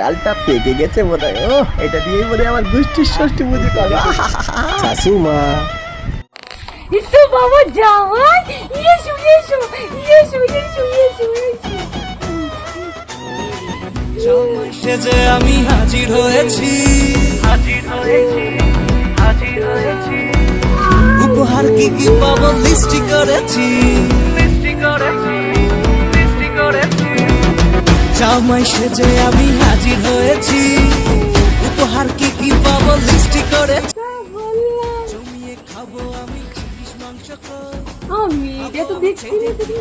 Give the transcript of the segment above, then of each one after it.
ডালটা পেকে গেছে বোধ হয় ও এটা দিয়েই বোধ আমার গোষ্ঠীর ষষ্ঠী পুজো করবে শাশুমা। একটু বাবা জামাই! ইয়েশু ইয়েশু ইয়েশু ইয়েশু ইয়েশু ইয়েশু। সেজে আমি হাজির হয়েছি। হাজির হয়েছি হাজির হয়েছি। উপহার কি কি পাবো লিস্টি করেছি। লিস্টি করেছি। জামাই সেজে আমি হাজির হয়েছি। উপহার কি কি পাবো লিস্টি করেছি। জমিয়ে খাব আমি চিকিস মাংস কর আমি এটা তো দেখছি না তুমি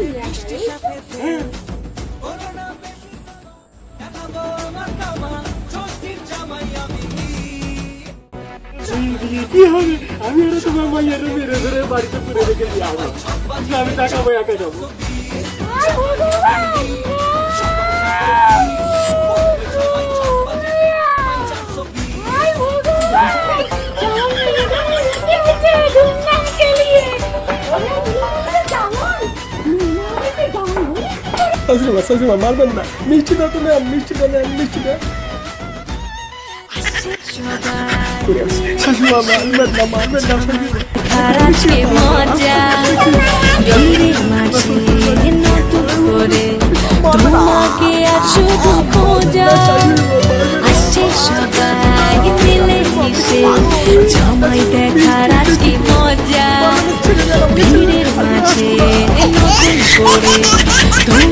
কি? হবে? আমি আর তোমার মাইয়ার মেরে ধরে বাড়িতে পুরে রেখে দিয়ে আমি টাকা একা যাব। শাশুড়িমা শাশুড়িমা মারবেন না মিষ্টি দাও তো নেন মিষ্টি নেন মিষ্টি শাশুড়িমা মারবেন না মারবেন না তোমাকে আর শুধু খোঁজা আসছে সবাই মিলে মিশে জমাই দেখার আজকে মজা ভিড়ের মাঝে নতুন করে